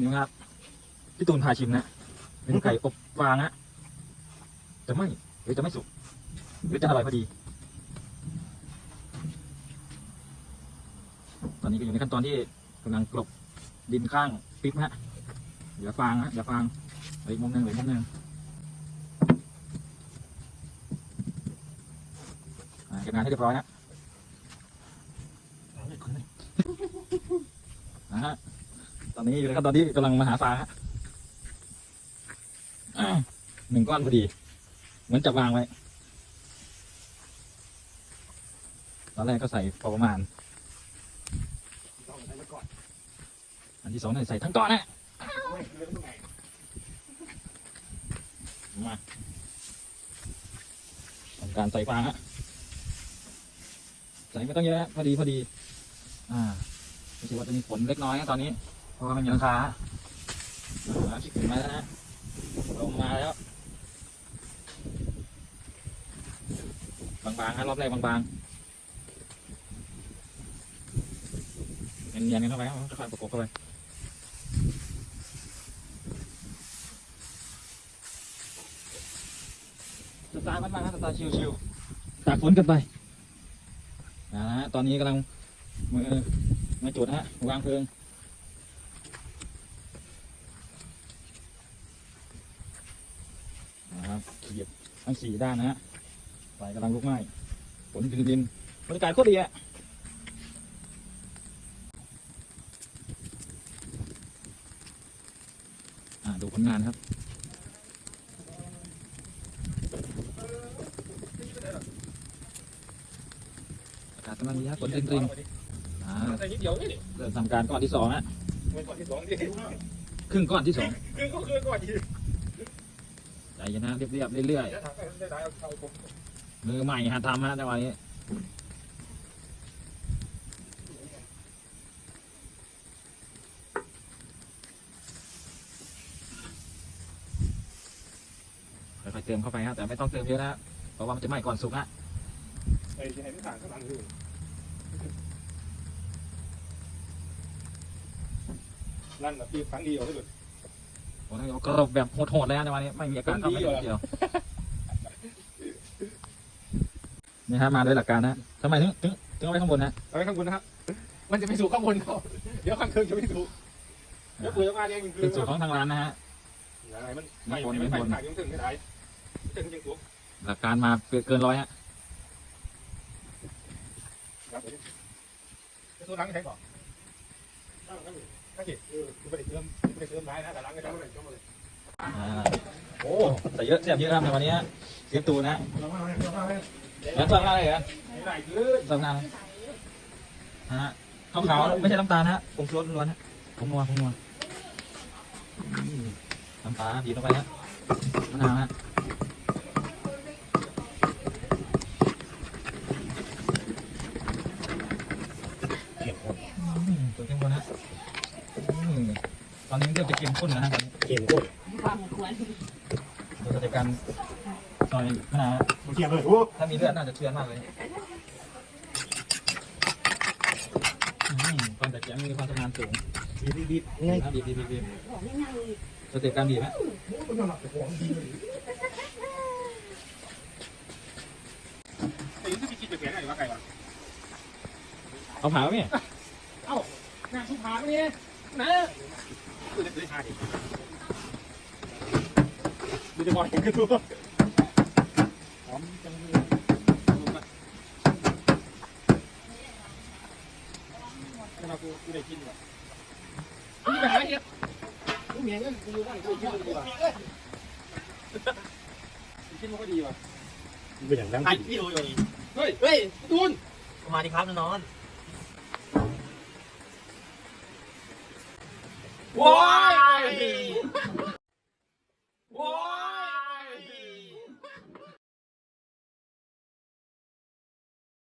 นี่ครับพี่ตูนพาชิมนะเป็นไก่อบฟางฮะจะไม่หรือจะไม่สุกหรือจะอร่อยพอดี ตอนนี้ก็อยู่ในขั้นตอนที่กำลังกลบดินข้างปิ๊บฮะเหลือฟางฮะเหลือฟางเหลืออีกมุมหนึ่งเหลืออีกมุมหนึ่งเก็บงานให้เรียบร้อยฮะ นะฮะตอนนี้อยู่ในขั้นตอนที่กำลังมาหาฟางฮะอ่าหนึ่งก้อนพอดี เหมือนจับวางไว้ตอนแรกก็ใส่พอประมาณอันที่สองเนี่ยใส่ทั้งก้อนนะมาทำการใส่ฟางฮะใส่ไม่ต้องเยอะพอดีพอดี อ่า รู้สึกว่าจะมีฝนเล็กน้อยนะตอนนี้ เพราะว่าไม่มีหลังคาฮะอ่าชิคขึ้นมาแล้วนะลงมาแล้ว บางๆฮะรอบแรกบางๆเนียนๆกันเข้าไปครับค่อยๆประกบเข้าไปสไตล์บ้านๆนะสไตล์ชิวๆตากฝนกันไปนะฮะตอนนี้กำลังมือ มาจุดฮะวางเพลิงนะครับเขียบทั้งสี่ด้านนะฮะไฟกำลังลุกไหม้ฝนถึงดินบรรยากาศโคตรดีอะอ่าดูผลงานครับอากาศกำลังดีครับฝนรินๆ อ่าใส่นิดเดียวนี่เริ่มทำการก้อนที่สองฮะเงินก่อนที่สองที่ครึ่งก้อนที่สองคือก็คือก่อนที่ใจเย็นนะเรียบๆเรื่อยจะทำให้ได้เอาเอาผมๆมือใหม่หัดทำฮะในวันนี้ค่อยๆเติมเข้าไปฮะแต่ไม่ต้องเติมเยอะนะเพราะว่ามันจะไหม้ก่อนสุกฮะไอ้ที่ไหนไม่ต่างข้างหลังอยู่ นั่นนะพี่ฟังดีเอาไปเลยผมต้องกรบแบบโหดๆเลยฮะในวันนี้ไม่มีอาการเข้าไปนิดเดียวนี่ฮะมาด้วยหลักการนะทำไมถึงถึงถึงเอาไว้ข้างบนนะเอาไว้ข้างบนนะครับ มันจะไปสู่ข้างบนเขาเดี๋ยวข้างเครื่องจะไม่ถูกเดี๋ยวเปลือกมาเองคือเป็นสูตรของทางร้านนะฮะอะไรมันไม่ไม่ไม่ถ่ายยังถึงไม่ได้ถึงยังถูกหลักการมาเกินร้อยฮะครับจะสู้ล้างใช้ก่อน อ่าโอ้ใส่เยอะเสียบเยอะครับในวันนี้ฮะเสียบตูนะแล้วสั่งอะไรกันไม่ได้คือสั่งงานฮะขาวๆไม่ใช่น้ำตาลฮะผงชูรสล้วนๆฮะผงนัวผงนัวอืมน้ำปลาบีบลงไปฮะมะนาวฮะอืมตัวเข้มข้นฮะ อนนี้เริ่มจะเข้มข้นแล้วนะตอนนี้เข็มก้นความควรเราจะจัดการซอยมะนาวเข็มเลยโอ้ถ้ามีเลือดน่าจะเชื่อมากเลยอืมความแต่เกียงมีความชำนาญสูงบีบบีบบีบบีบบีบบีบบอกง่ายสเต็ปการบีบไหมมันหนักแต่ของดีเลยแต่ยังที่พี่คิดไปเปลี่ยนอะไรวะไก่วะเอาผ่าไหมงานสุภาพนี่นะคือจะไดูจะบอกเห็นกันตัวหอมจังเลยมากูกูได้กินว่ะนี่ไปหาเห็ดกูเมียก็กูว่ากูกินดีกว่ะกินมันก็ดีว่ะเป็นอย่างนั้นไอ้พี่ดูอยู่นี่เฮ้ยเฮ้ยตูนมาดีครับน้อน ว้าย